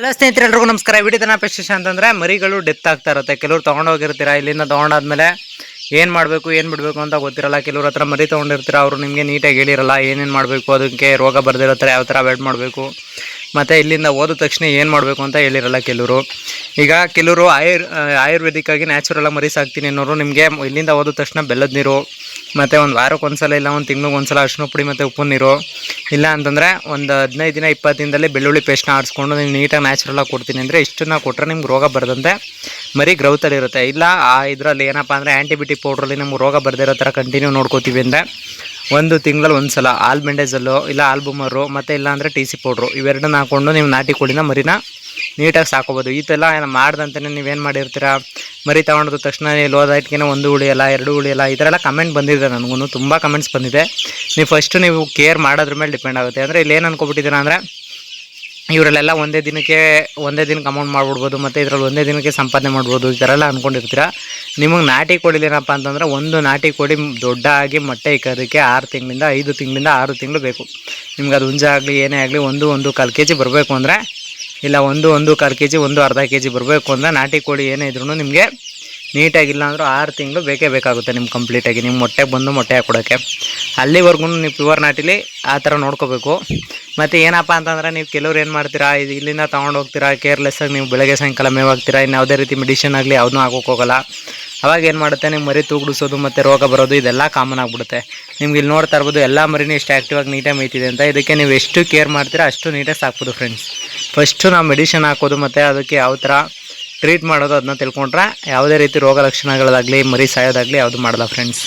Hello ಸ್ನೇಹಿತರೆ, ಎಲ್ರಿಗೂ ನಮಸ್ಕಾರ. ವಿಡಿಯೋದನ್ನ ಪೆಸ್ಟಿಷನ್ ಅಂತಂದರೆ, ಮರಿಗಳು ಡೆತ್ ಆಗ್ತಾ ಇರುತ್ತೆ. ಕೆಲವ್ರು ತೊಗೊಂಡೋಗಿರ್ತೀರಾ ಇಲ್ಲಿಂದ ತೊಗೊಂಡಾದ್ಮೇಲೆ ಏನು ಮಾಡಬೇಕು, ಏನು ಬಿಡಬೇಕು ಅಂತ ಗೊತ್ತಿರಲ್ಲ. ಕೆಲವ್ರ ಹತ್ರ ಮರಿ ತೊಗೊಂಡಿರ್ತೀರ, ಅವರು ನಿಮಗೆ ನೀಟಾಗಿ ಹೇಳಿರಲ್ಲ, ಏನೇನು ಮಾಡಬೇಕು, ಅದಕ್ಕೆ ರೋಗ ಬರ್ದಿರೋ ಯಾವ ಥರ ಅವಾಯ್ಡ್ ಮಾಡಬೇಕು. ಮತ್ತು ಇಲ್ಲಿಂದ ಓದಿದ ತಕ್ಷಣ ಏನು ಮಾಡಬೇಕು ಅಂತ ಹೇಳಿರಲ್ಲ ಕೆಲವರು. ಈಗ ಕೆಲವರು ಆಯುರ್, ಆಯುರ್ವೇದಿಕ್ಕಾಗಿ ನ್ಯಾಚುರಲ್ಲಾಗಿ ಮರಿ ಸಾಕ್ತೀನಿ ಅನ್ನೋರು ನಿಮಗೆ ಇಲ್ಲಿಂದ ಓದಿದ ತಕ್ಷಣ ಬೆಲ್ಲದ ನೀರು ಮತ್ತು ಒಂದು ವಾರಕ್ಕೆ ಒಂದ್ಸಲ ಇಲ್ಲ, ಒಂದು ತಿಂಗ್ಳಿಗೆ ಒಂದ್ಸಲ ಅರಿಶಿನ ಪುಡಿ ಮತ್ತು ಉಪ್ಪು ನೀರು. ಇಲ್ಲ ಅಂತಂದರೆ ಒಂದು ಹದಿನೈದು ದಿನ, ಇಪ್ಪತ್ತು ದಿನದಲ್ಲಿ ಬೆಳ್ಳುಳ್ಳಿ ಪೇಸ್ಟ್ನ ಆಡಿಸ್ಕೊಂಡು ನೀವು ನೀಟಾಗಿ ನ್ಯಾಚುರಲಾಗಿ ಕೊಡ್ತೀನಿ ಅಂದರೆ ಇಷ್ಟನ್ನ ಕೊಟ್ಟರೆ ನಿಮ್ಗೆ ರೋಗ ಬರದಂತೆ ಮರಿ ಗ್ರೌತಲ್ಲಿ ಇರುತ್ತೆ. ಇಲ್ಲ, ಆ ಇದರಲ್ಲಿ ಏನಪ್ಪ ಅಂದರೆ ಆ್ಯಂಟಿಬಯೋಟಿಕ್ ಪೌಡ್ರಲ್ಲಿ ನಮ್ಗೆ ರೋಗ ಬರ್ದಿರೋ ಥರ ಕಂಟಿನ್ಯೂ ನೋಡ್ಕೋತೀವಿ ಅಂದರೆ ಒಂದು ತಿಂಗಳಲ್ಲಿ ಒಂದು ಸಲ ಆಲ್ ಬೆಂಡೇಜಲ್ಲು ಇಲ್ಲ ಆಲ್ಬುಮರು ಮತ್ತು ಇಲ್ಲ ಅಂದರೆ ಟಿ ಸಿ ಪೌಡ್ರು ಇವೆರಡನ್ನ ಹಾಕ್ಕೊಂಡು ನೀವು ನಾಟಿ ಕೋಳಿನ ಮರಿನ ನೀಟಾಗಿ ಸಾಕೋಬೋದು. ಈ ಥರ ಏನು ಮಾಡ್ದಂತಲೇ ನೀವೇನು ಮಾಡಿರ್ತೀರಾ? ಮರಿ ತಗೊಂಡಿದ ತಕ್ಷಣ ಲೋದಾಯ್ಟ್ಗೆ ಒಂದು ಉಳಿಯಲ್ಲ ಎರಡು ಉಳಿಯಲ್ಲ ಈ ಥರ ಎಲ್ಲ ಕಮೆಂಟ್ ಬಂದಿದೆ ನನಗೂ ತುಂಬ ಕಮೆಂಟ್ಸ್ ಬಂದಿದೆ. ನೀವು ಫಸ್ಟು ನೀವು ಕೇರ್ ಮಾಡೋದ್ರ ಮೇಲೆ ಡಿಪೆಂಡ್ ಆಗುತ್ತೆ. ಅಂದರೆ ಇಲ್ಲಿ ಏನು ಅನ್ಕೊಬಿಟ್ಟಿದ್ದೀರಾ ಅಂದರೆ, ಇವರಲ್ಲೆಲ್ಲ ಒಂದೇ ದಿನಕ್ಕೆ ಒಂದೇ ದಿನಕ್ಕೆ ಅಮೌಂಟ್ ಮಾಡ್ಬಿಡ್ಬೋದು, ಮತ್ತು ಇದರಲ್ಲಿ ಒಂದೇ ದಿನಕ್ಕೆ ಸಂಪಾದನೆ ಮಾಡ್ಬೋದು, ಈ ಥರ ಎಲ್ಲ ಅಂದ್ಕೊಂಡಿರ್ತೀರ ನಿಮಗೆ ನಾಟಿ ಕೋಳಿ ಏನಪ್ಪ ಅಂತಂದರೆ, ಒಂದು ನಾಟಿ ಕೋಳಿ ದೊಡ್ಡ ಆಗಿ ಮೊಟ್ಟೆ ಇಕ್ಕೋದಕ್ಕೆ ಆರು ತಿಂಗಳಿಂದ ಐದು ತಿಂಗಳಿಂದ ಆರು ತಿಂಗಳು ಬೇಕು. ನಿಮ್ಗೆ ಅದು ಹುಂಜ ಆಗಲಿ, ಏನೇ ಆಗಲಿ, ಒಂದು ಒಂದು ಕಾಲು ಕೆ ಜಿ ಬರಬೇಕು ಅಂದರೆ ಇಲ್ಲ, ಒಂದು ಒಂದು ಕಾಲು ಕೆ ಜಿ ಒಂದು ಅರ್ಧ ಕೆ ಜಿ ಬರಬೇಕು ಅಂದರೆ ನಾಟಿ ಕೋಳಿ ಏನೇ ಇದ್ರೂ ನಿಮಗೆ ನೀಟಾಗಿಲ್ಲ ಅಂದರೂ ಆರು ತಿಂಗಳು ಬೇಕೇ ಬೇಕಾಗುತ್ತೆ ನಿಮ್ಗೆ ಕಂಪ್ಲೀಟಾಗಿ. ನಿಮ್ಮ ಮೊಟ್ಟೆ ಬಂದು ಮೊಟ್ಟೆ ಹಾಕೊಡೋಕ್ಕೆ. ಅಲ್ಲಿವರೆಗೂ ನೀವು ಪ್ಯೂರ್ ನಾಟಿಲಿ ಆ ಥರ ನೋಡ್ಕೋಬೇಕು. ಮತ್ತು ಏನಪ್ಪ ಅಂತಂದರೆ ನೀವು ಕೆಲವ್ರು ಏನು ಮಾಡ್ತೀರಾ, ಇದು ಇಲ್ಲಿಂದ ತೊಗೊಂಡು ಹೋಗ್ತೀರಾ ಕೇರ್ಲೆಸ್ಸಾಗಿ ನೀವು ಬೆಳಗ್ಗೆ ಸಾಯಂಕಾಲ ಮೇವಾಗ್ತೀರಾ, ಇನ್ನು ಯಾವುದೇ ರೀತಿ ಮೆಡಿಷನ್ ಆಗಲಿ, ಯಾವುದನ್ನೂ ಹಾಕೋಕೆ ಹೋಗಲ್ಲ ಅವಾಗ ಏನು ಮಾಡುತ್ತೆ? ನಿಮ್ಮ ಮರಿ ತೂಗುಡಿಸೋದು ಮತ್ತು ರೋಗ ಬರೋದು ಇದೆಲ್ಲ ಕಾಮನ್ ಆಗಿಬಿಡುತ್ತೆ. ನಿಮ್ಗೆ ಇಲ್ಲಿ ನೋಡ್ತಾ ಇರ್ಬೋದು ಎಲ್ಲ ಮರಿನೂ ಎಷ್ಟು ಆ್ಯಕ್ಟಿವಾಗಿ ನೀಟಾಗಿ ಮೇಯ್ತಿದೆ ಅಂತ. ಇದಕ್ಕೆ ನೀವು ಎಷ್ಟು ಕೇರ್ ಮಾಡ್ತೀರಾ ಅಷ್ಟು ನೀಟಾಗಿ ಸಾಕ್ಬೋದು ಫ್ರೆಂಡ್ಸ್ ಫಸ್ಟು ನಾವು ಮೆಡಿಷನ್ ಹಾಕೋದು ಮತ್ತು ಅದಕ್ಕೆ ಯಾವ ಥರ ಟ್ರೀಟ್ ಮಾಡೋದು ಅದನ್ನ ತಿಳ್ಕೊಂಡ್ರೆ ಯಾವುದೇ ರೀತಿ ರೋಗ ಲಕ್ಷಣಗಳಾಗಲಿ, ಮರಿ ಸಾಯೋದಾಗಲಿ ಯಾವುದು ಮಾಡಲ್ಲ ಫ್ರೆಂಡ್ಸ್